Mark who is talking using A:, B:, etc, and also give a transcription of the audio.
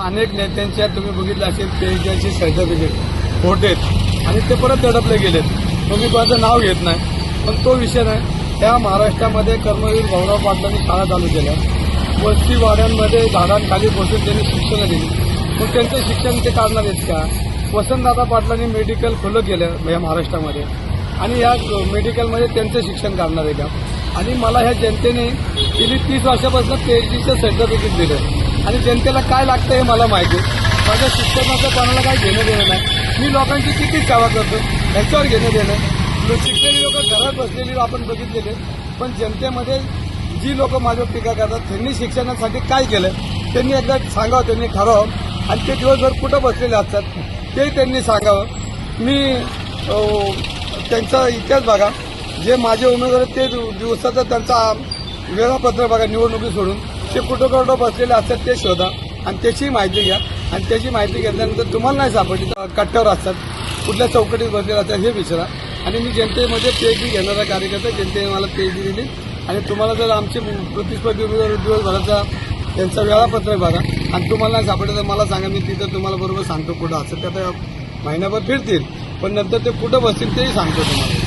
A: अनेक नेत्यांच्या तुम्ही बघितलं असेल पीएचडीचे सर्टिफिकेट फोटेत आणि ते परत दडपले गेलेत. तुम्ही कोणाचं नाव घेत नाही पण तो विषय नाही. त्या महाराष्ट्रामध्ये कर्मवीर भाऊराव पाटलांनी शाळा चालू केल्या. वस्ती वाड्यांमध्ये झाडांखाली बसून त्यांनी शिक्षणं दिली. मग त्यांचं शिक्षण ते काढणार आहेत का? वसंतदादा पाटलांनी मेडिकल खुलं केलं या महाराष्ट्रामध्ये. आणि या मेडिकलमध्ये त्यांचं शिक्षण काढणार आहे का? आणि मला ह्या जनतेने गेली तीस वर्षापासून पीएचडीचं सर्टिफिकेट दिलं. आणि जनतेला काय लागतं हे मला माहिती. आहे माझ्या शिक्षणाचं कोणाला काही घेणं देणं नाही. मी लोकांची किती सेवा करतो. ह्याच्यावर घेणं देणं शिकलेली लोक घरात बसलेली आपण बघितलेले. पण जनतेमध्ये जी लोक माझ्यावर टीका करतात त्यांनी शिक्षणासाठी काय केलं त्यांनी एकदा सांगावं त्यांनी ठरावं आणि ते दिवसभर कुठं बसलेले असतात ते त्यांनी सांगावं. मी त्यांचा इतिहास बघा. जे माझे उमेदवार ते दिवसाचं त्यांचा वेळापत्र बघा निवडणुकी सोडून. ते कुठं कुठं बसलेले असतात ते शोधा आणि त्याची माहिती घ्या. आणि त्याची माहिती घेतल्यानंतर तुम्हाला नाही सापडली तर कट्ट्यावर असतात. कुठल्या चौकटीत बसलेले असतात हे विचारा. आणि मी जनतेमध्ये पीएचडी घेणारा कार्यकर्ता जनतेने मला पीएचडी दिली. आणि तुम्हाला जर आमचे प्रतिस्पर्धी उमेदवार दिवसभराचा त्यांचं वेळापत्रक बघा आणि तुम्हाला नाही सापडलं तर मला सांगा मी तिथं तुम्हाला बरोबर सांगतो कुठं असं. ते आता महिनाभर फिरतील. पण नंतर ते कुठं बसतील तेही सांगतो तुम्हाला.